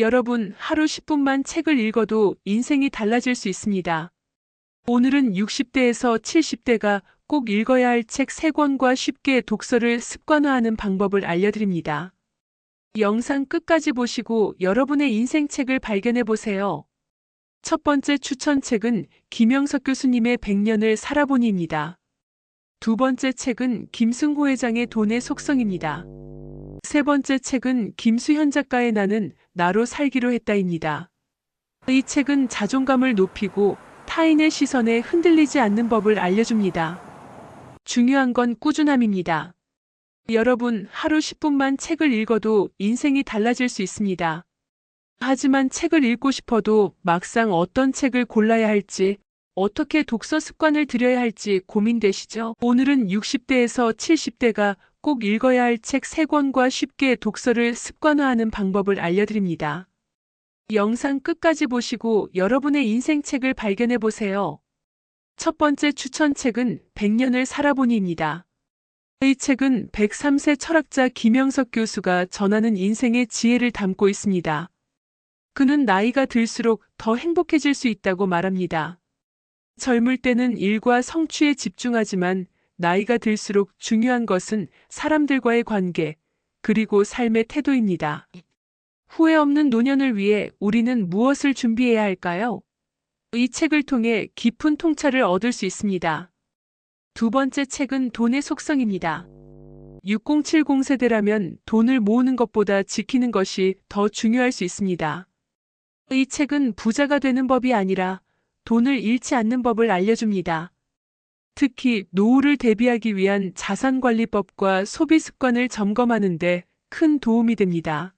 여러분, 하루 10분만 책을 읽어도 인생이 달라질 수 있습니다. 오늘은 60대에서 70대가 꼭 읽어야 할 책 3권과 쉽게 독서를 습관화하는 방법을 알려드립니다. 영상 끝까지 보시고 여러분의 인생 책을 발견해 보세요. 첫 번째 추천책은 김영석 교수님의 100년을 살아보니입니다. 두 번째 책은 김승호 회장의 돈의 속성입니다. 세 번째 책은 김수현 작가의 나는 나로 살기로 했다입니다. 이 책은 자존감을 높이고 타인의 시선에 흔들리지 않는 법을 알려줍니다. 중요한 건 꾸준함입니다. 여러분, 하루 10분만 책을 읽어도 인생이 달라질 수 있습니다. 하지만 책을 읽고 싶어도 막상 어떤 책을 골라야 할지, 어떻게 독서 습관을 들여야 할지 고민되시죠? 오늘은 60대에서 70대가 꼭 읽어야 할 책 3권과 쉽게 독서를 습관화하는 방법을 알려드립니다. 영상 끝까지 보시고 여러분의 인생 책을 발견해 보세요. 첫 번째 추천책은 100년을 살아보니입니다. 이 책은 103세 철학자 김영석 교수가 전하는 인생의 지혜를 담고 있습니다. 그는 나이가 들수록 더 행복해질 수 있다고 말합니다. 젊을 때는 일과 성취에 집중하지만 나이가 들수록 중요한 것은 사람들과의 관계, 그리고 삶의 태도입니다. 후회 없는 노년을 위해 우리는 무엇을 준비해야 할까요? 이 책을 통해 깊은 통찰을 얻을 수 있습니다. 두 번째 책은 돈의 속성입니다. 6070 세대라면 돈을 모으는 것보다 지키는 것이 더 중요할 수 있습니다. 이 책은 부자가 되는 법이 아니라 돈을 잃지 않는 법을 알려줍니다. 특히 노후를 대비하기 위한 자산관리법과 소비 습관을 점검하는 데 큰 도움이 됩니다.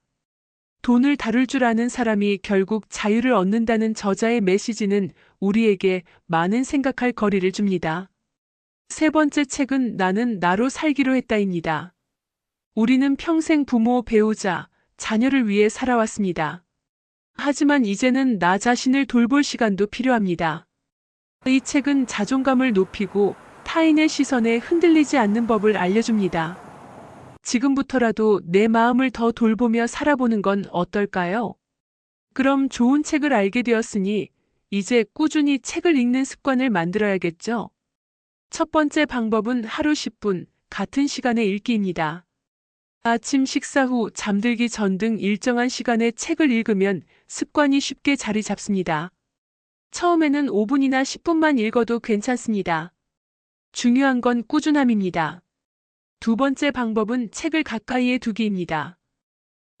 돈을 다룰 줄 아는 사람이 결국 자유를 얻는다는 저자의 메시지는 우리에게 많은 생각할 거리를 줍니다. 세 번째 책은 나는 나로 살기로 했다입니다. 우리는 평생 부모, 배우자, 자녀를 위해 살아왔습니다. 하지만 이제는 나 자신을 돌볼 시간도 필요합니다. 이 책은 자존감을 높이고 타인의 시선에 흔들리지 않는 법을 알려줍니다. 지금부터라도 내 마음을 더 돌보며 살아보는 건 어떨까요? 그럼 좋은 책을 알게 되었으니 이제 꾸준히 책을 읽는 습관을 만들어야겠죠? 첫 번째 방법은 하루 10분 같은 시간에 읽기입니다. 아침 식사 후 잠들기 전 등 일정한 시간에 책을 읽으면 습관이 쉽게 자리 잡습니다. 처음에는 5분이나 10분만 읽어도 괜찮습니다. 중요한 건 꾸준함입니다. 두 번째 방법은 책을 가까이에 두기입니다.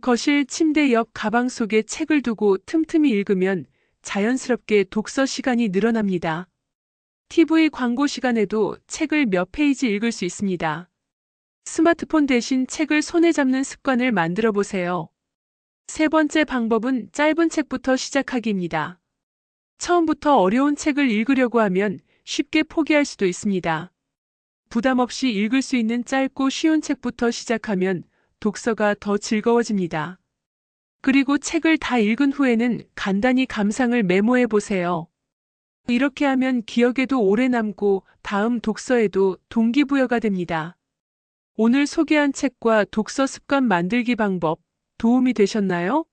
거실 침대 옆 가방 속에 책을 두고 틈틈이 읽으면 자연스럽게 독서 시간이 늘어납니다. TV 광고 시간에도 책을 몇 페이지 읽을 수 있습니다. 스마트폰 대신 책을 손에 잡는 습관을 만들어 보세요. 세 번째 방법은 짧은 책부터 시작하기입니다. 처음부터 어려운 책을 읽으려고 하면 쉽게 포기할 수도 있습니다. 부담 없이 읽을 수 있는 짧고 쉬운 책부터 시작하면 독서가 더 즐거워집니다. 그리고 책을 다 읽은 후에는 간단히 감상을 메모해 보세요. 이렇게 하면 기억에도 오래 남고 다음 독서에도 동기부여가 됩니다. 오늘 소개한 책과 독서 습관 만들기 방법 도움이 되셨나요?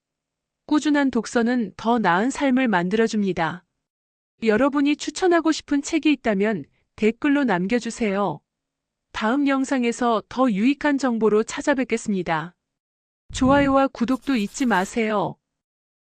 꾸준한 독서는 더 나은 삶을 만들어줍니다. 여러분이 추천하고 싶은 책이 있다면 댓글로 남겨주세요. 다음 영상에서 더 유익한 정보로 찾아뵙겠습니다. 좋아요와 구독도 잊지 마세요.